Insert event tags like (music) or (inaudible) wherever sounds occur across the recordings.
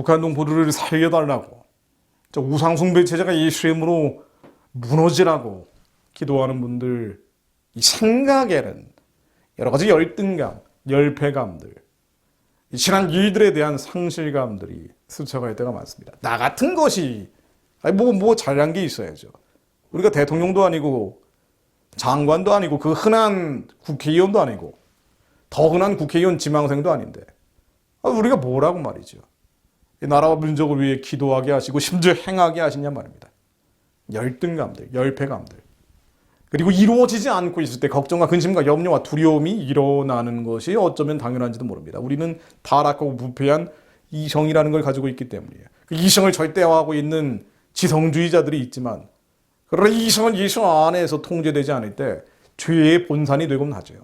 북한 동포들을 살려달라고 저 우상숭배 체제가 예수의 이름으로 무너지라고 기도하는 분들 이 생각에는 여러 가지 열등감, 열패감들, 이 지난 일들에 대한 상실감들이 스쳐갈 때가 많습니다. 나 같은 것이 아니 뭐 뭐 잘난 게 있어야죠. 우리가 대통령도 아니고 장관도 아니고 그 흔한 국회의원도 아니고 더 흔한 국회의원 지망생도 아닌데 아, 우리가 뭐라고 말이죠. 이 나라와 민족을 위해 기도하게 하시고 (laughs) 심지어 행하게 하시냐 말입니다. 열등감들, 열패감들. 그리고 이루어지지 않고 있을 때 걱정과 근심과 염려와 두려움이 일어나는 것이 어쩌면 당연한지도 모릅니다. 우리는 타락하고 부패한 이성이라는 걸 가지고 있기 때문이에요. 그 이성을 절대화하고 있는 지성주의자들이 있지만 그러나 이성은 예수 안에서 통제되지 않을 때 죄의 본산이 되곤 하죠.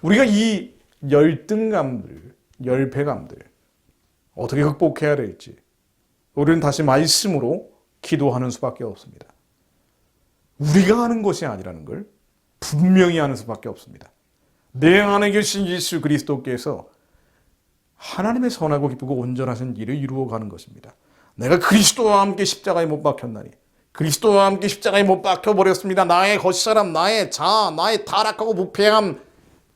우리가 이 열등감들, 열패감들 어떻게 극복해야 될지 우리는 다시 말씀으로 기도하는 수밖에 없습니다. 우리가 하는 것이 아니라는 걸 분명히 하는 수밖에 없습니다. 내 안에 계신 예수 그리스도께서 하나님의 선하고 기쁘고 온전하신 일을 이루어가는 것입니다. 내가 그리스도와 함께 십자가에 못 박혔나니 그리스도와 함께 십자가에 못 박혀 버렸습니다. 나의 겉사람, 나의 자, 나의 타락하고 부패함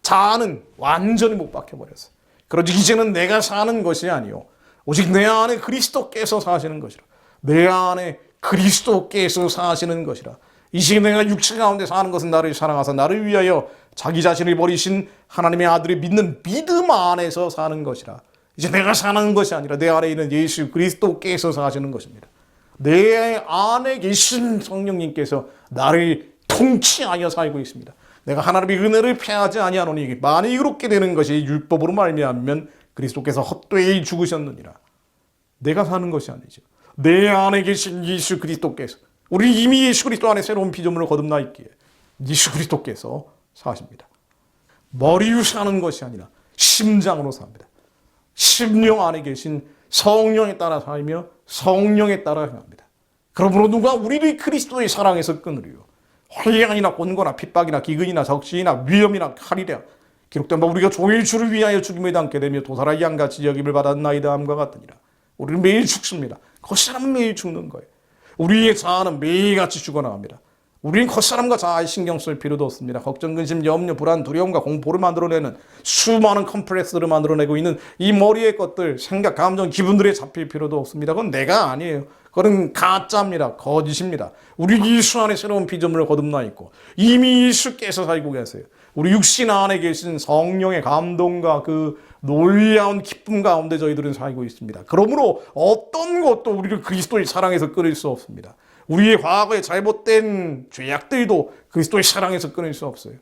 자아는 완전히 못 박혀 버렸어. 그러지 이제는 내가 사는 것이 아니요 오직 내 안에 그리스도께서 사시는 것이라. 내 안에 그리스도께서 사시는 것이라. 이 시기 내가 육체 가운데 사는 것은 나를 사랑하사 나를 위하여 자기 자신을 버리신 하나님의 아들을 믿는 믿음 안에서 사는 것이라. 이제 내가 사는 것이 아니라 내 안에 있는 예수 그리스도께서 사시는 것입니다. 내 안에 계신 성령님께서 나를 통치하여 살고 있습니다. 내가 하나님의 은혜를 패하지 아니하노니 만일 이렇게 되는 것이 율법으로 말미암으면 그리스도께서 헛되이 죽으셨느니라. 내가 사는 것이 아니죠. 내 안에 계신 예수 그리스도께서 우리 이미 예수 그리스도 안에 새로운 피조물을 거듭나 있기에 예수 그리스도께서 사십니다. 머리로 사는 것이 아니라 심장으로 삽니다. 심령 안에 계신 성령에 따라 살며 성령에 따라 행합니다. 그러므로 누가 우리를 그리스도의 사랑에서 끊으리요. 환란이나 곤고나 핍박이나 기근이나 적신이나 위험이나 칼이랴 기록된 바 우리가 종일 주를 위하여 죽임을 당게 되며 도사라 양같이 여김을 받았나이다 함과 같으니라. 우리는 매일 죽습니다. 겉사람은 매일 죽는 거예요. 우리의 자아는 매일같이 죽어나갑니다. 우리는 겉사람과 자아에 신경 쓸 필요도 없습니다. 걱정, 근심, 염려, 불안, 두려움과 공포를 만들어내는 수많은 컴플렉스를 만들어내고 있는 이 머리의 것들, 생각, 감정, 기분들에 잡힐 필요도 없습니다. 그건 내가 아니에요. 그건 가짜입니다. 거짓입니다. 우리 예수 안에 새로운 피조물을 거듭나 있고 이미 예수께서 살고 계세요. 우리 육신 안에 계신 성령의 감동과 그 놀라운 기쁨 가운데 저희들은 살고 있습니다. 그러므로 어떤 것도 우리를 그리스도의 사랑에서 끊을 수 없습니다. 우리의 과거의 잘못된 죄악들도 그리스도의 사랑에서 끊을 수 없어요.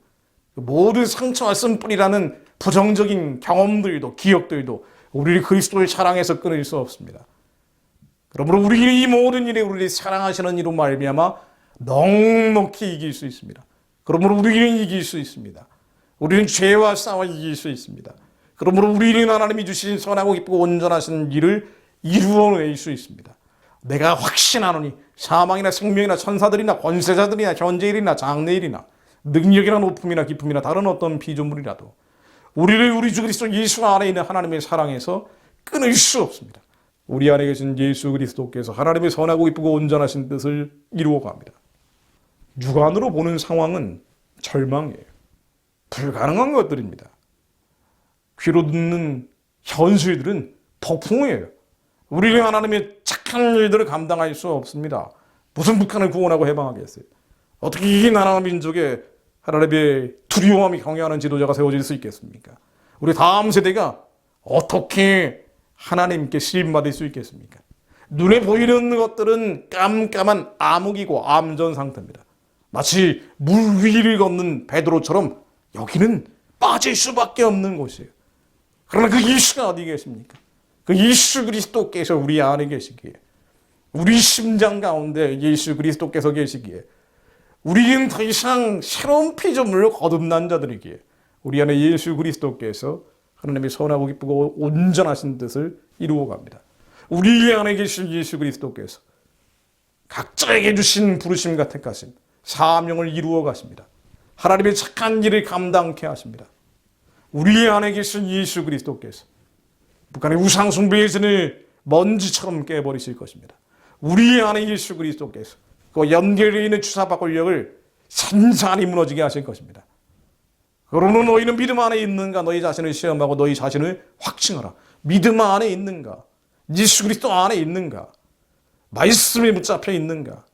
모든 상처와 쓴뿌리라는 부정적인 경험들도 기억들도 우리를 그리스도의 사랑에서 끊을 수 없습니다. 그러므로 우리 이 모든 일에 우리를 사랑하시는 이로 말미암아 넉넉히 이길 수 있습니다. 그러므로 우리는 이길 수 있습니다. 우리는 죄와 싸워 이길 수 있습니다. 그러므로 우리는 하나님이 주신 선하고 기쁘고 온전하신 일을 이루어낼 수 있습니다. 내가 확신하노니 사망이나 생명이나 천사들이나 권세자들이나 현재일이나 장래일이나 능력이나 높음이나 기쁨이나 다른 어떤 피조물이라도 우리를 우리 주 그리스도 예수 안에 있는 하나님의 사랑에서 끊을 수 없습니다. 우리 안에 계신 예수 그리스도께서 하나님의 선하고 기쁘고 온전하신 뜻을 이루어 갑니다. 육안으로 보는 상황은 절망이에요. 불가능한 것들입니다. 귀로 듣는 현실들은 폭풍이에요. 우리는 하나님의 착한 일들을 감당할 수 없습니다. 무슨 북한을 구원하고 해방하겠어요? 어떻게 이 나라 민족에 하나님의 두려움이 경외하는 지도자가 세워질 수 있겠습니까? 우리 다음 세대가 어떻게 하나님께 신임받을 수 있겠습니까? 눈에 보이는 것들은 깜깜한 암흑이고 암전 상태입니다. 마치 물 위를 걷는 베드로처럼 여기는 빠질 수밖에 없는 곳이에요. 그러나 그 예수가 어디 계십니까? 그 예수 그리스도께서 우리 안에 계시기에 우리 심장 가운데 예수 그리스도께서 계시기에 우리는 더 이상 새로운 피조물로 거듭난 자들이기에 우리 안에 예수 그리스도께서 하나님의 선하고 기쁘고 온전하신 뜻을 이루어 갑니다. 우리 안에 계신 예수 그리스도께서 각자에게 주신 부르심과 택하심 사명을 이루어 가십니다. 하나님의 착한 일을 감당케 하십니다. 우리 안에 계신 예수 그리스도께서 북한의 우상 숭배의 신을 먼지처럼 깨버리실 것입니다. 우리 안에 예수 그리스도께서 그 연결되어 있는 주사바 권력을 산산이 무너지게 하실 것입니다. 그러므로 너희는 믿음 안에 있는가? 너희 자신을 시험하고 너희 자신을 확증하라. 믿음 안에 있는가? 예수 그리스도 안에 있는가? 말씀에 붙잡혀 있는가?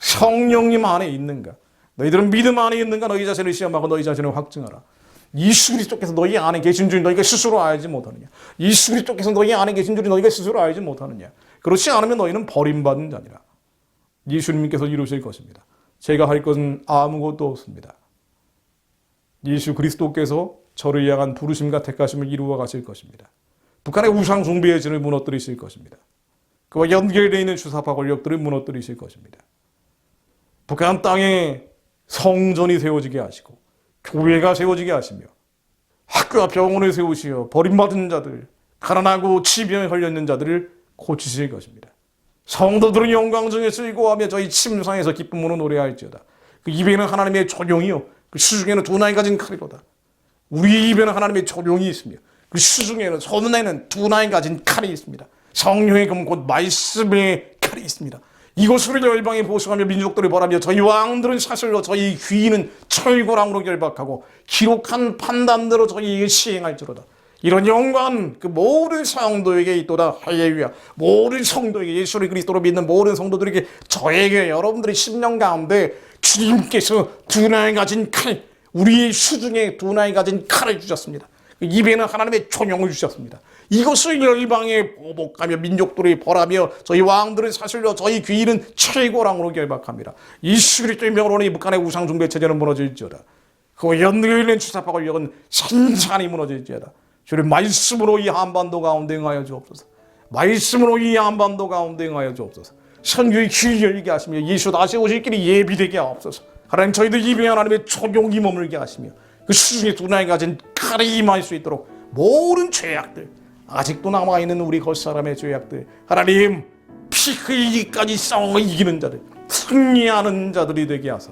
성령님 안에 있는가? 너희들은 믿음 안에 있는가? 너희 자신을 시험하고 너희 자신을 확증하라. 예수 그리스도께서 너희 안에 계신 줄 너희가 스스로 알지 못하느냐? 예수 그리스도께서 너희 안에 계신 줄 너희가 스스로 알지 못하느냐? 그렇지 않으면 너희는 버림받은 자니라. 예수님께서 이루실 것입니다. 제가 할 것은 아무것도 없습니다. 예수 그리스도께서 저를 향한 부르심과 택하심을 이루어 가실 것입니다. 북한의 우상 숭배의 진을 무너뜨리실 것입니다. 그와 연결되어 있는 주사파 권력들을 무너뜨리실 것입니다. 북한 땅에 성전이 세워지게 하시고 교회가 세워지게 하시며 학교와 병원을 세우시어 버림받은 자들, 가난하고 치병에 걸려 있는 자들을 고치실 것입니다. 성도들은 영광 중에 즐거워하며 저희 침상에서 기쁨으로 노래할지어다. 그 입에는 하나님의 조용이요. 그 수중에는 두 나이 가진 칼이로다. 우리 입에는 하나님의 조용이 있으며 그 수중에는 손에는 두 나이 가진 칼이 있습니다. 성령의 금곧 말씀의 칼이 있습니다. 이것으로 열방에 보수하며 민족들을 벌하며 저희 왕들은 사슬로 저희 귀인은 철고랑으로 결박하고 기록한 판단대로 저희에게 시행할지로다. 이런 영광은 그 모든 성도에게 있도다. 할렐루야. 모든 성도에게 예수를 그리스도로 믿는 모든 성도들에게 저에게 여러분들의 심령 가운데 주님께서 두 나이 가진 칼, 우리의 수중에 두 나이 가진 칼을 주셨습니다. 그 입에는 하나님의 총용을 주셨습니다. 이것을 열방에 보복하며 민족들이 벌하며 저희 왕들은 사실로 저희 귀인은 최고랑으로 결박합니다. 예수 그리스도의 명으로 이 북한의 우상 숭배 체제는 무너질지어다. 그 연결 있는 주사파 권력은 산산이 무너질지어다. 주님 말씀으로 이 한반도 가운데 응하여 주옵소서. 말씀으로 이 한반도 가운데 응하여 주옵소서. 선교의 귀 열게 하시며 예수 다시 오실 길이 예비되게 하옵소서. 하나님 저희들 입에 하나님의 초용이 머물게 하시며 그 수중에 두 나이 가진 칼이 임할 수 있도록 모든 죄악들 아직도 남아있는 우리 겉사람의 죄악들 하나님 피 흘리기까지 싸워 이기는 자들 승리하는 자들이 되게 하사.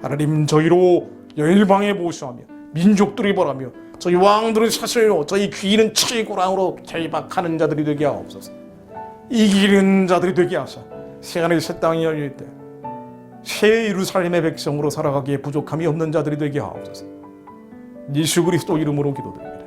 하나님 저희로 열방에 보수하며 민족들이 벌하며 저희 왕들은 사슬로 저희 귀는 칠고랑으로 결박하는 자들이 되게 하옵소서. 이기는 자들이 되게 하사 새하늘 새 땅이 열릴 때 새 예루살렘의 백성으로 살아가기에 부족함이 없는 자들이 되게 하옵소서 예수 그리스도 이름으로 기도드립니다.